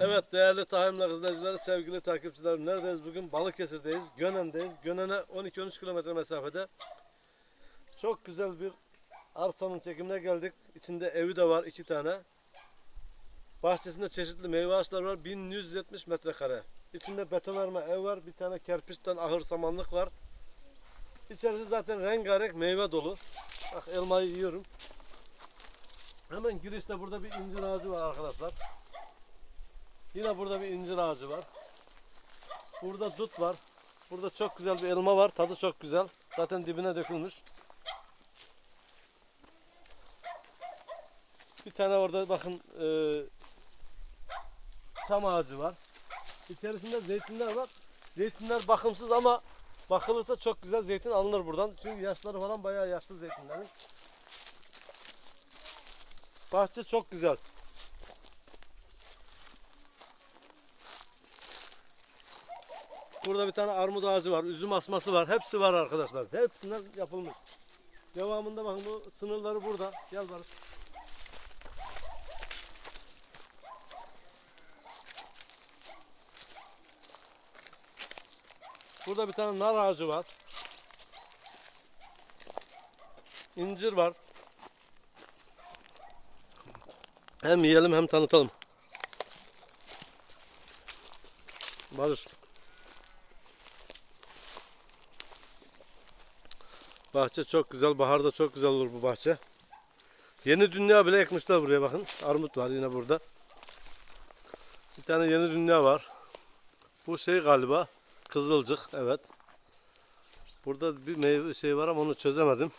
Evet değerli Tahammül izleyicileri, sevgili takipçilerim neredeyiz bugün? Balıkesir'deyiz, Gönen'deyiz. Gönen'e 12-13 kilometre mesafede. Çok güzel bir arsanın çekimine geldik. İçinde evi de var iki tane. Bahçesinde çeşitli meyve ağaçları var. 1170 metrekare. İçinde betonarme ev var. Bir tane kerpiçten ahır samanlık var. İçerisi zaten rengarenk meyve dolu. Bak elmayı yiyorum. Hemen girişte burada bir incir ağacı var arkadaşlar. Yine burada bir incir ağacı var. Burada dut var. Burada çok güzel bir elma var. Tadı çok güzel. Zaten dibine dökülmüş. Bir tane orada bakın e, çam ağacı var. İçerisinde zeytinler var. Zeytinler bakımsız ama bakılırsa çok güzel zeytin alınır buradan. Çünkü yaşları falan bayağı yaşlı zeytinlerin. Bahçe çok güzel. Burada bir tane armut ağacı var, üzüm asması var. Hepsi var arkadaşlar. Hepsinden yapılmış. Devamında bakın bu sınırları burada. Gel Barış. Burada bir tane nar ağacı var. İncir var. Hem yiyelim hem tanıtalım. Barış. Bahçe çok güzel. Baharda çok güzel olur bu bahçe. Yeni dünya bile ekmişler buraya bakın. Armut var yine burada. Bir tane yeni dünya var. Bu şey galiba. Kızılcık. Evet. Burada bir meyve şey var ama onu çözemedim.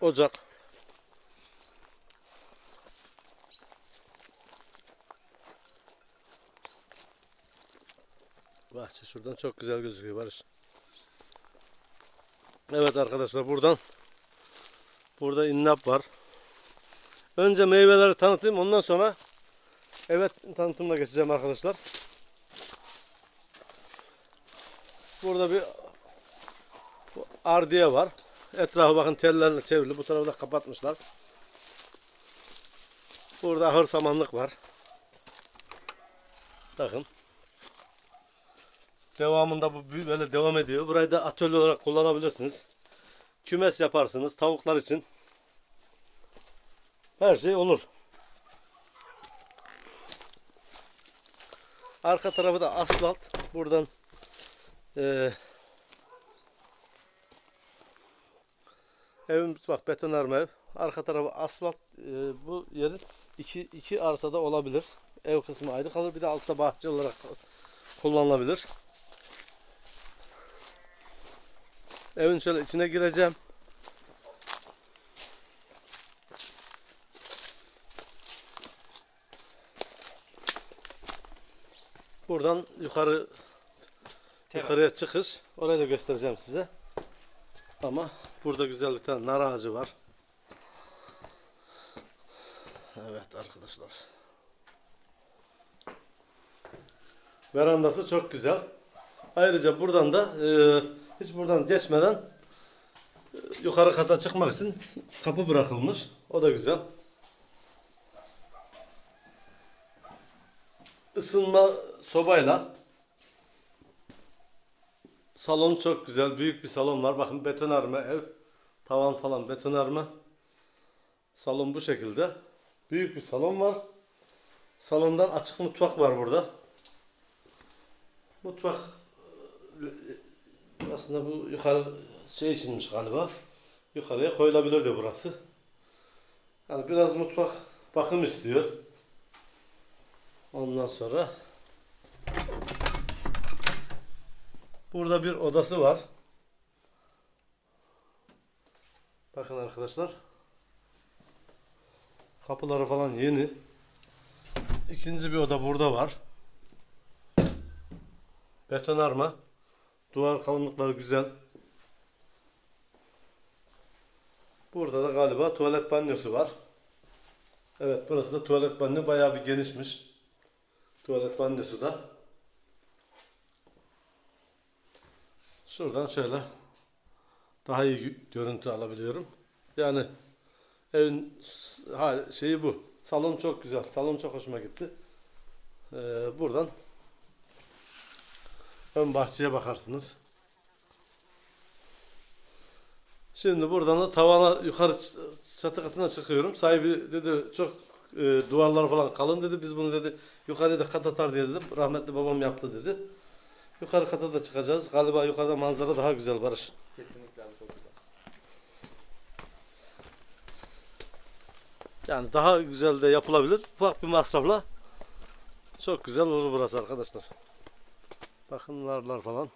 Ocak. Bahçe şuradan çok güzel gözüküyor Barış. Evet arkadaşlar buradan burada innap var. Önce meyveleri tanıtayım ondan sonra evet tanıtımına geçeceğim arkadaşlar. Burada bir ardiye var. Etrafı bakın tellerle çevrili. Bu tarafı da kapatmışlar. Burada ahır samanlık var. Bakın. Devamında bu böyle devam ediyor. Burayı da atölye olarak kullanabilirsiniz. Kümes yaparsınız tavuklar için. Her şey olur. Arka tarafı da asfalt. Buradan eee evimiz bak betonarme ev. Arka tarafı asfalt. Eee, bu yerin iki, iki arsada olabilir. Ev kısmı ayrı kalır. Bir de altta bahçe olarak kullanılabilir. Evin şöyle içine gireceğim. Buradan yukarı yukarıya çıkış. Orayı da göstereceğim size. Ama burada güzel bir tane nar ağacı var. Evet arkadaşlar. Verandası çok güzel. Ayrıca buradan da e, hiç buradan geçmeden e, yukarı kata çıkmak için kapı bırakılmış. O da güzel. Isınma sobayla salon çok güzel. Büyük bir salon var. Bakın betonarme ev. Tavan falan betonarme. Salon bu şekilde. Büyük bir salon var. Salondan açık mutfak var burada. Mutfak e, aslında bu yukarı şey içinmiş galiba. Yukarıya koyulabilirdi burası. Yani biraz mutfak bakım istiyor. Ondan sonra burada bir odası var. Bakın arkadaşlar. Kapıları falan yeni. İkinci bir oda burada var. Betonarme. Duvar kalınlıkları güzel. Burada da galiba tuvalet banyosu var. Evet burası da tuvalet banyo bayağı bir genişmiş. Tuvalet banyosu da. Şuradan şöyle daha iyi gö- görüntü alabiliyorum. Yani evin şeyi bu. Salon çok güzel. Salon çok hoşuma gitti. Ee, buradan ön bahçeye bakarsınız. Şimdi buradan da tavana yukarı çatı katına çıkıyorum. Sahibi dedi çok e, duvarlar falan kalın dedi. Biz bunu dedi yukarıya da kat atar diye dedi. Rahmetli babam yaptı dedi. Yukarı kata da çıkacağız. Galiba yukarıda manzara daha güzel Barış. Kesinlikle abi çok güzel. Yani daha güzel de yapılabilir. Ufak bir masrafla çok güzel olur burası arkadaşlar. Bakın narlar falan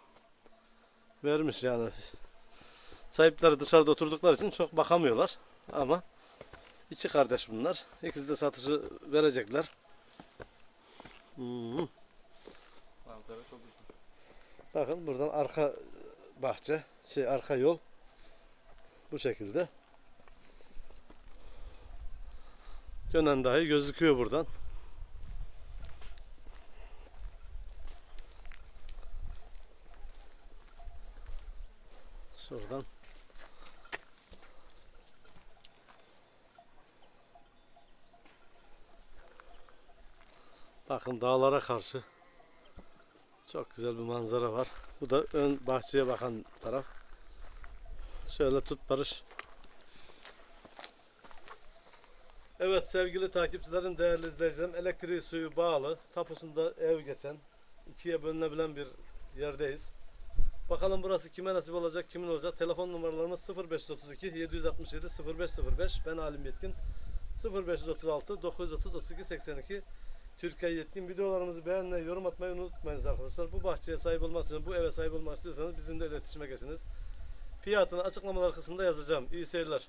vermiş yani. Sahipleri dışarıda oturdukları için çok bakamıyorlar. Ama iki kardeş bunlar. İkisi de satışı verecekler. Hmm. Bakın buradan arka bahçe, şey arka yol bu şekilde. Gönen dahi gözüküyor buradan. Şuradan. Bakın dağlara karşı çok güzel bir manzara var. Bu da ön bahçeye bakan taraf. Şöyle tut Barış. Evet sevgili takipçilerim, değerli izleyicilerim. Elektriği suyu bağlı. Tapusunda ev geçen, ikiye bölünebilen bir yerdeyiz. Bakalım burası kime nasip olacak, kimin olacak. Telefon numaralarımız 0532 767 0505. Ben Alim Yetkin. 0536 930 32 82. Türkiye Yetkin videolarımızı beğenmeyi, yorum atmayı unutmayınız arkadaşlar. Bu bahçeye sahip olmak istiyorsanız, bu eve sahip olmak istiyorsanız bizimle iletişime geçiniz. Fiyatını açıklamalar kısmında yazacağım. İyi seyirler.